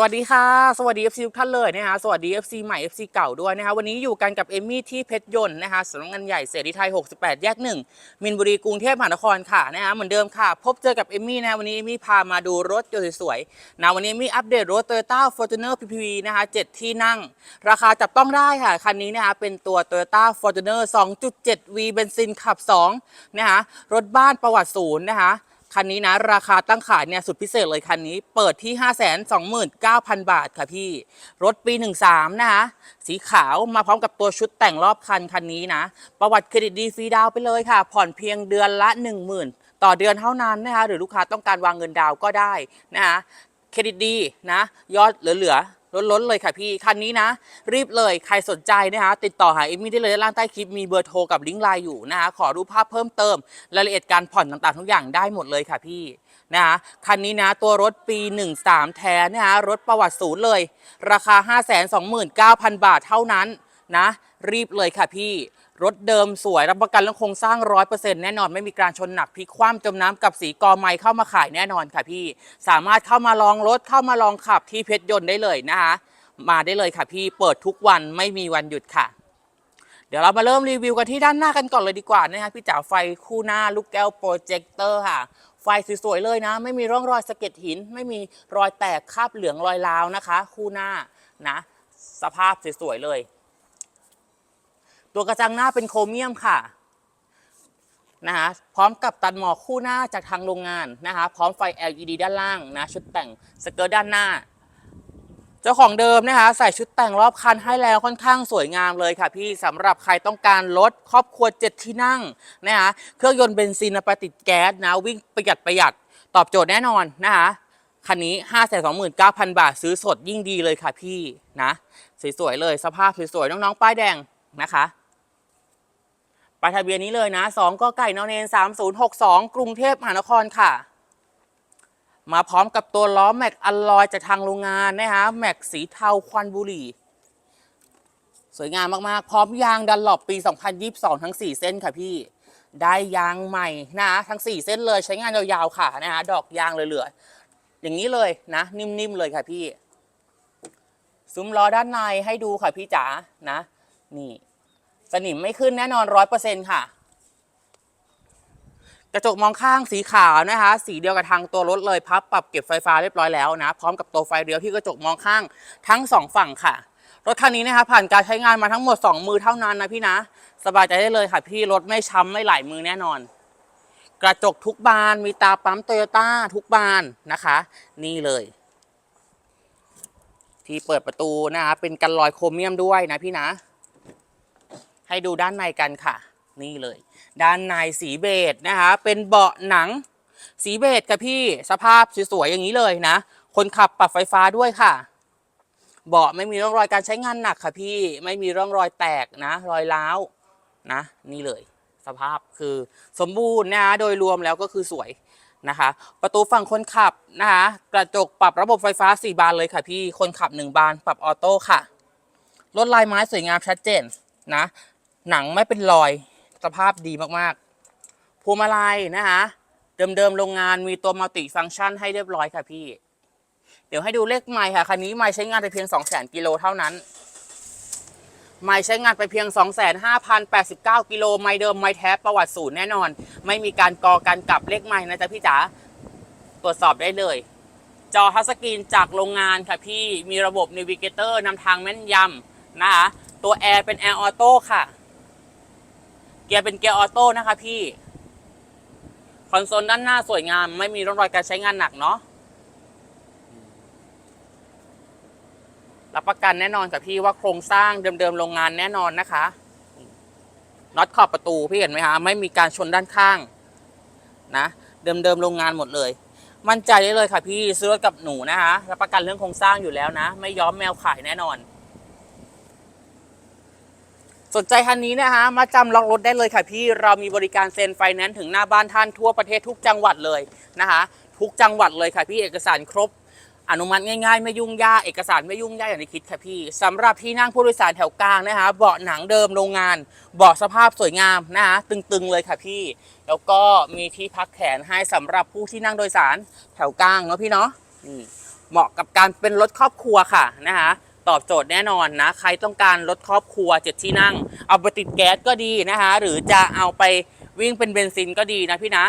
สวัสดีค่ะ สวัสดี FC ทุกท่านเลยนะคะสวัสดี FC ใหม่ FC เก่าด้วยนะคะวันนี้อยู่กันกับเอมี่ที่เพชรยนต์นะคะสำนักงานใหญ่เสรีไทย 68 แยก 1 มินบุรีกรุงเทพมหานครค่ะนะคะเหมือนเดิมค่ะ พบเจอกับเอมี่นะคะวันนี้เอมี่พามาดูรถยนต์สวยๆนะวันนี้เอมมี่อัปเดตรถ Toyota Fortuner PPV นะคะ7ที่นั่ง ราคาจับต้องได้ค่ะ คันนี้นะคะเป็นตัว Toyota Fortuner 2.7V เบนซินขับ2นะคะรถบ้านประวัติศูนย์นะคะ คันนี้นะ ราคาตั้งขายเนี่ยสุดพิเศษเลยคันนี้ เปิดที่ 529,000 บาทค่ะพี่ รถปี 13 นะคะสีขาวมาพร้อมกับตัวชุดแต่งรอบคันคันนี้นะ ประวัติเครดิตดีฟรีดาวไปเลยค่ะ ผ่อนเพียงเดือนละ 10,000 ต่อเดือนเท่านั้นนะคะหรือลูกค้าต้องการวางเงินดาวก็ได้นะคะเครดิตดีนะยอดเหลือ ล้นๆเลยค่ะพี่คันนี้นะ รีบเลยใครสนใจนะคะติดต่อหาเอมมี่ได้เลยด้านล่างใต้คลิปมีเบอร์โทรกับลิงก์ไลน์อยู่นะคะขอรูปภาพเพิ่มเติมรายละเอียดการผ่อนต่างๆ ทุกอย่างได้หมดเลยค่ะพี่นะคะคันนี้นะตัวรถปี 13 แท้นะคะรถประวัติศูนย์เลย ราคา 529,000 บาทเท่านั้นนะ รีบเลยค่ะพี่ รถเดิมสวยรับประกันเรื่องโครงสร้าง100%แน่นอนไม่มีการชนหนักพลิกคว่ำจมน้ำกับสีกอไม้เข้ามาขายแน่นอนค่ะพี่ สามารถเข้ามาลองรถเข้ามาลองขับที่เพชรยนต์ได้เลยนะคะมาได้เลยค่ะพี่เปิดทุกวันไม่มีวันหยุดค่ะ เดี๋ยวเรามาเริ่มรีวิวกันที่ด้านหน้ากันก่อนเลยดีกว่านะคะพี่จ๋าไฟคู่หน้าลูกแก้วโปรเจคเตอร์ค่ะไฟสวยๆเลยนะ ไม่มีร่องรอยสะเก็ดหิน ไม่มีรอยแตกคราบเหลืองรอยร้าวนะคะ คู่หน้านะ สภาพสวยๆเลย ตัวกระจังหน้าเป็นโครเมียมค่ะนะคะพร้อมกับตัดหมอกคู่หน้าจากทางโรงงานนะคะ พร้อมไฟ LED ด้านล่างนะชุดแต่งสเกิร์ตด้านหน้า เจ้าของเดิมนะคะ ใส่ชุดแต่งรอบคันให้แล้วค่อนข้างสวยงามเลยค่ะพี่สำหรับใครต้องการรถครอบครัวเจ็ดที่นั่งนะคะเครื่องยนต์เบนซินประติดแก๊สนะวิ่งประหยัดประหยัดตอบโจทย์แน่นอนนะคะคันนี้ 5 2 9 0 0 0 บาทซื้อสดยิ่งดีเลยค่ะพี่นะสวยๆเลยสภาพสวยๆน้องๆป้ายแดง นะคะป้ายทะเบียนนี้เลยนะ2ก็ไก่นอนเนน3062 กรุงเทพมหานครค่ะ มาพร้อมกับตัวล้อแม็กอลลอยจากทางโรงงานนะคะแม็กสีเทาควันบุหรี่ สวยงามมากๆ พร้อมยางดันหลบปี 2022 ทั้ง 4 เส้นค่ะพี่ ได้ยางใหม่นะทั้ง 4 เส้นเลยใช้งานยาวๆค่ะนะคะดอกยางเหลือๆอย่างนี้เลยนะ นิ่มๆเลยค่ะพี่ ซุ้มล้อด้านในให้ดูค่ะพี่จ๋านะ นี่ สนิมไม่ขึ้นแน่นอนร้อยเปอร์เซ็นต์ค่ะ กระจกมองข้างสีขาวนะคะ สีเดียวกับทางตัวรถเลยพับปรับเก็บไฟฟ้าเรียบร้อยแล้วนะ พร้อมกับตัวไฟเลี้ยวที่กระจกมองข้างทั้งสองฝั่งค่ะ รถคันนี้นะคะ ผ่านการใช้งานมาทั้งหมด 2 มือเท่านั้นนะพี่นะ สบายใจได้เลยค่ะ พี่รถไม่ช้ำไม่ไหลมือแน่นอน กระจกทุกบานมีตาปั๊มโตโยต้าทุกบานนะคะ นี่เลยที่เปิดประตูนะคะเป็นกันลอยโครเมียมด้วยนะพี่นะ ให้ดูด้านในกันค่ะ นี่เลย ด้านในสีเบจนะคะ เป็นเบาะหนัง สีเบจค่ะพี่สภาพสวยๆอย่างนี้เลยนะ คนขับปรับไฟฟ้าด้วยค่ะเบาะไม่มีร่องรอยการใช้งานหนักค่ะพี่ไม่มีร่องรอยแตกนะ รอยร้าวนะ นี่เลย สภาพคือสมบูรณ์นะคะโดยรวมแล้วก็คือสวยนะคะ ประตูฝั่งคนขับนะคะกระจกปรับระบบไฟฟ้า 4 บานเลยค่ะพี่คนขับ 1 บานปรับออโต้ค่ะรถลายไม้สวยงามชัดเจนนะ หนังไม่เป็นรอยสภาพดีมากๆพวงมาลัยนะคะเดิมๆโรงงานมีตัวมัลติฟังก์ชันให้เรียบร้อยค่ะพี่ เดี๋ยวให้ดูเลขไมล์ค่ะ คันนี้ไมล์ใช้งานไปเพียง 2 0 0 0 0กิโลเท่านั้น ไมล์ใช้งานไปเพียง 25,089กิโลไมล์เดิมไมล์แท้ประวัติศูนย์แน่นอน ไม่มีการกอการกลับเลขไมล์นะจ๊ะพี่จ๋า ตรวจสอบได้เลย จอทัชสกรีนจากโรงงานค่ะพี่ มีระบบ n น v เกเตอร์นำทางแม่นยำนะคะ ตัวแอร์เป็นแอร์ออโต้ค่ะ เกียร์เป็นเกียร์ออโต้นะคะพี่คอนโซลด้านหน้าสวยงาม ไม่มีร่องรอยการใช้งานหนักเนาะรับประกันแน่นอนกับพี่ว่าโครงสร้างเดิมๆโรงงานแน่นอนนะคะน็อตขอบประตูพี่เห็นไหมคะไม่มีการชนด้านข้าง นะ เดิมๆโรงงานหมดเลย มั่นใจได้เลยค่ะพี่ซื้อกับหนูนะคะรับประกันเรื่องโครงสร้างอยู่แล้วนะ ไม่ย้อมแมวขายแน่นอน สนใจคันนี้นะคะมาจำล็อกรถได้เลยค่ะพี่เรามีบริการเซ็นไฟแนนซ์ถึงหน้าบ้านท่านทั่วประเทศทุกจังหวัดเลยนะคะทุกจังหวัดเลยค่ะพี่เอกสารครบอนุมัติง่ายๆ ไม่ยุ่งยากเอกสารไม่ยุ่งยากอย่างที่คิดค่ะพี่สำหรับที่นั่งผู้โดยสารแถวกลางนะคะเบาะหนังเดิมโรงงานเบาะสภาพสวยงามนะคะตึงๆเลยค่ะพี่ แล้วก็มีที่พักแขนให้สำหรับผู้ที่นั่งโดยสารแถวกลางเนาะพี่เนาะนี่เหมาะกับการเป็นรถครอบครัวค่ะนะคะ ตอบโจทย์แน่นอนนะ ใครต้องการรถครอบครัวเจ็ดที่นั่ง เอาไปติดแก๊สก็ดีนะคะ หรือจะเอาไปวิ่งเป็นเบนซินก็ดีนะพี่นะ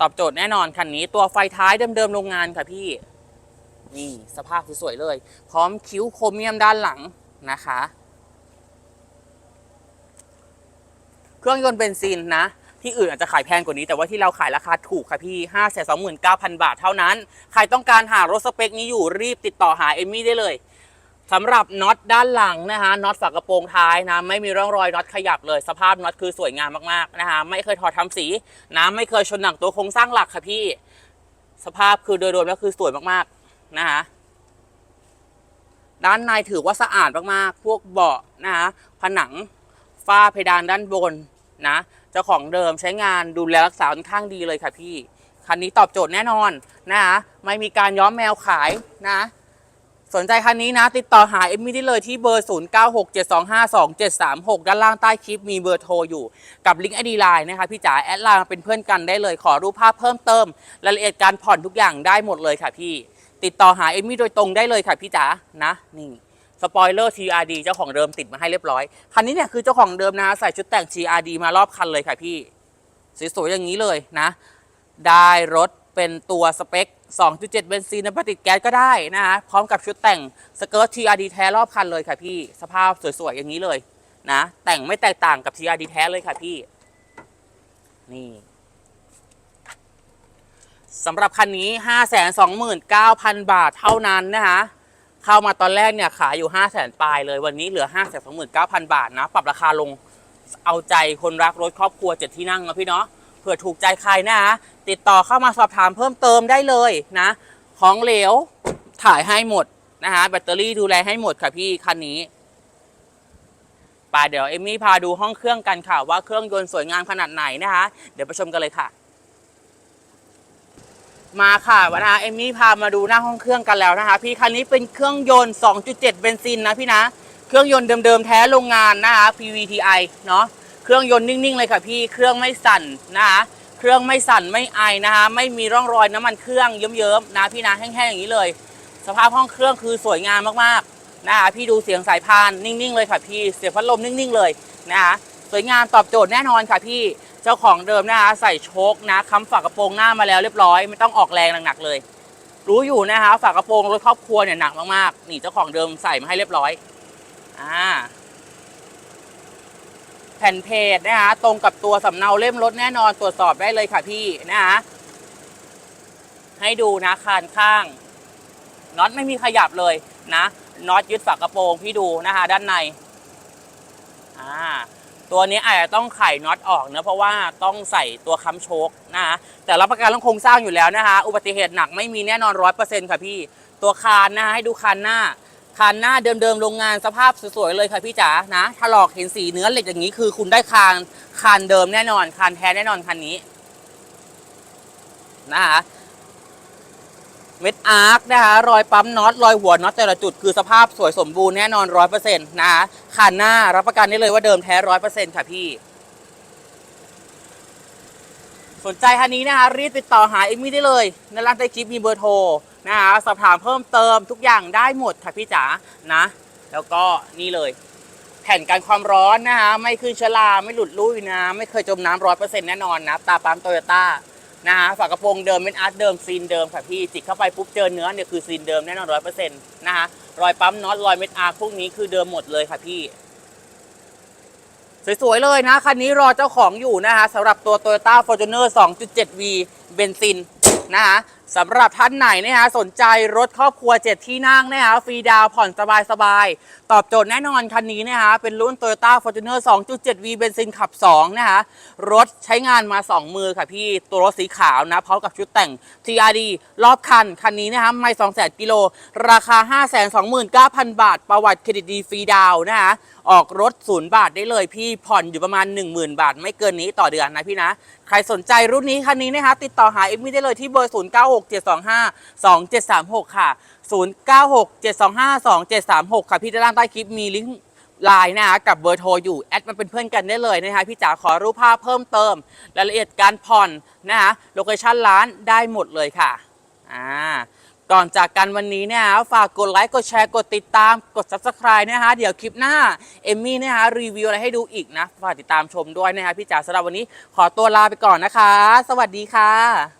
ตอบโจทย์แน่นอนคันนี้ ตัวไฟท้ายเดิมๆโรงงานค่ะพี่ นี่สภาพสวยๆเลย พร้อมคิ้วโครเมียมด้านหลังนะคะ เครื่องยนต์เบนซินนะที่อื่นอาจจะขายแพงกว่านี้ แต่ว่าที่เราขายราคาถูกค่ะพี่ 5 2 9 0 0 0 บาทเท่านั้น ใครต้องการหารถสเปคนี้อยู่รีบติดต่อหาเอมมี่ได้เลย สำหรับน็อตด้านหลังนะคะน็อตฝากระโปรงท้ายนะไม่มีร่องรอยน็อตขยับเลย สภาพน็อตคือสวยงามมากๆนะคะไม่เคยถอดทำสีนะไม่เคยชนหนังตัวโครงสร้างหลักค่ะพี่ สภาพคือโดยรวมแล้วคือสวยมากๆนะคะด้านในถือว่าสะอาดมากๆ พวกเบาะนะคะผนังฝ้าเพดานด้านบนนะเจ้าของเดิมใช้งานดูแลรักษาค่อนข้างดีเลยค่ะพี่คันนี้ตอบโจทย์แน่นอนนะคะไม่มีการย้อมแมวขายนะ สนใจคันนี้นะ ติดต่อหาเอมมี่ได้เลยที่เบอร์ 0967252736 ด้านล่างใต้คลิปมีเบอร์โทรอยู่กับลิงก์ไอดีไลน์นะคะพี่จ๋าแอดไลน์มาเป็นเพื่อนกันได้เลยขอรูปภาพเพิ่มเติมรายละเอียดการผ่อนทุกอย่างได้หมดเลยค่ะพี่ ติดต่อหาเอมมี่โดยตรงได้เลยค่ะพี่จ๋านะนี่สปอยเลอร์ TRD เจ้าของเดิมติดมาให้เรียบร้อย คันนี้เนี่ยคือเจ้าของเดิมนะใส่ชุดแต่ง TRD มารอบคันเลยค่ะพี่สวยๆอย่างนี้เลยนะ ได้รถเป็นตัวสเปค 2.7 เบนซินน้ำปติดแก๊สก็ได้นะคะพร้อมกับชุดแต่งสเกิร์ต TRD แท้รอบคันเลยค่ะพี่ สภาพสวยๆ อย่างนี้เลยนะ แต่งไม่แตกต่างกับ TRD แท้เลยค่ะพี่ นี่สำหรับคันนี้ 529,000 บาทเท่านั้นนะคะเข้ามาตอนแรกเนี่ยขายอยู่ 5 0 0 0 0 0ปลายเลย วันนี้เหลือ 529,000 บาทนะ ปรับราคาลงเอาใจคนรักรถครอบครัวเจ็ดที่นั่งนะพี่เนาะ ผื่อถูกใจใครนะฮะติดต่อเข้ามาสอบถามเพิ่มเติมได้เลยนะ ของเหลวถ่ายให้หมดนะคะแบตเตอรี่ดูแลให้หมดค่ะพี่คันนี้ไปเดี๋ยวเอมมี่พาดูห้องเครื่องกันค่ะ ว่าเครื่องยนต์สวยงามขนาดไหนนะคะ เดี๋ยวไปชมกันเลยค่ะ มาค่ะวันนี้เอมมี่พามาดูหน้าห้องเครื่องกันแล้วนะคะ พี่คันนี้เป็นเครื่องยนต์ 2.7 เบนซินนะพี่นะ เครื่องยนต์เดิมๆแท้โรงงานนะคะ PVTi เนาะ เครื่องยนต์นิ่งๆเลยค่ะพี่ เครื่องไม่สั่นนะคะเครื่องไม่สั่นไม่ไอนะคะ ไม่มีร่องรอยน้ำมันเครื่องเยิ้มๆนะพี่นะแห้งๆอย่างนี้เลย สภาพห้องเครื่องคือสวยงามมากๆนะคะพี่ดูเสียงสายพานนิ่งๆเลยค่ะพี่ เสียงพัดลมนิ่งๆเลยนะคะสวยงามตอบโจทย์แน่นอนค่ะพี่ เจ้าของเดิมนะคะใส่โชคนะค้ำฝากระโปรงหน้ามาแล้วเรียบร้อยไม่ต้องออกแรงหนักๆเลย รู้อยู่นะคะฝากระโปรงรถครอบครัวเนี่ยหนักมากๆนี่เจ้าของเดิมใส่มาให้เรียบร้อยอ่า แผ่นเพจนะคะตรงกับตัวสำเนาเล่มรถแน่นอนตรวจสอบได้เลยค่ะพี่นะคะให้ดูนะคานข้างน็อตไม่มีขยับเลยนะน็อตยึดฝากระโปรงพี่ดูนะคะด้านในอ่าตัวนี้อาจจะต้องไขน็อตออกเนะเพราะว่าต้องใส่ตัวค้ำโชคนะคะแต่รับประกันเรื่องโครงสร้างอยู่แล้วนะคะ อุบัติเหตุหนักไม่มีแน่นอนร้อยเปอร์เซ็นต์ค่ะพี่ ตัวคานนะคะให้ดูคานหน้า คานหน้าเดิมๆโรงงานสภาพสวยๆเลยค่ะพี่จ๋านะถลอกเห็นสีเนื้อเหล็กอย่างนี้คือคุณได้คานคานเดิมแน่นอน คานแท้แน่นอนคันนี้นะคะเม็ดอาร์คนะคะรอยปั๊มน็อตรอยหัวน็อตแต่ละจุดคือสภาพสวยสมบูรณ์แน่นอนร้อยเปอร์เซ็นต์นะคะขานหน้ารับประกันได้เลยว่าเดิมแท้ร้อยเปอร์เซ็นต์ค่ะพี่สนใจคันนี้นะคะรีบติดต่อหาเอมมี่ได้เลยในร้านใต้คลิปมีเบอร์โทร นะคะสอบถามเพิ่มเติมทุกอย่างได้หมดค่ะพี่จ๋านะ แล้วก็นี่เลย แผ่นกันความร้อนนะคะไม่ขึ้นชอราไม่หลุดลุ่ยนะ ไม่เคยจมน้ำร้อยเปอร์เซ็นต์แน่นอนนะตาปั๊มโตโยต้านะคะฝากระโปรงเดิมเป็นอาร์ตเดิมซีนเดิมค่ะพี่จิกเข้าไปปุ๊บเจอเนื้อเนี่ยคือซีนเดิมแน่นอนร้อยเปอร์เซ็นต์นะคะรอยปั๊มน็อตรอยเม็ดอาร์พวกนี้คือเดิมหมดเลยค่ะพี่สวยๆเลยนะคันนี้รอเจ้าของอยู่นะคะสำหรับตัว Toyota Fortuner 2.7V เบนซินนะคะสำหรับท่านไหนนะคะสนใจรถครอบครัว 7 ที่นั่งนะคะฟรีดาวผ่อนสบายๆตอบโจทย์แน่นอนคันนี้นะคะเป็นรุ่น Toyota Fortuner 2.7V เบนซินขับ 2 นะคะรถใช้งานมา 2 มือค่ะพี่ตัวรถสีขาวนะพร้อมกับชุดแต่ง TRD รอบคัน คันนี้นะคะไม่ 200,000 กิโล ราคา 529,000 บาท ประวัติเครดิตดีฟรีดาวนะคะออกรถศูนย์บาทได้เลยพี่ผ่อนอยู่ประมาณ 10,000 บาท ไม่เกินนี้ต่อเดือนนะพี่นะใครสนใจรุ่นนี้คันนี้นะคะติดต่อหาเอ็มมี่ได้เลยที่เบอร์67252736 ค่ะ 0967252736 ค่ะพี่ด้านล่างใต้คลิปมีลิงก์ไลน์นะคะกับเบอร์โทรอยู่ แอดมาเป็นเพื่อนกันได้เลยนะคะพี่จ๋าขอรูปภาพเพิ่มเติม รายละเอียดการผ่อนนะคะโลเคชั่นร้านได้หมดเลยค่ะอ่าก่อนจากกันวันนี้เนี่ยฮะฝากกดไลค์ กดแชร์ กดติดตาม กด subscribe นะฮะเดี๋ยวคลิปหน้า เอมมี่เนี่ยฮะรีวิวอะไรให้ดูอีกนะ ฝากติดตามชมด้วยนะฮะพี่จ๋าสำหรับวันนี้ขอตัวลาไปก่อนนะคะ สวัสดีค่ะ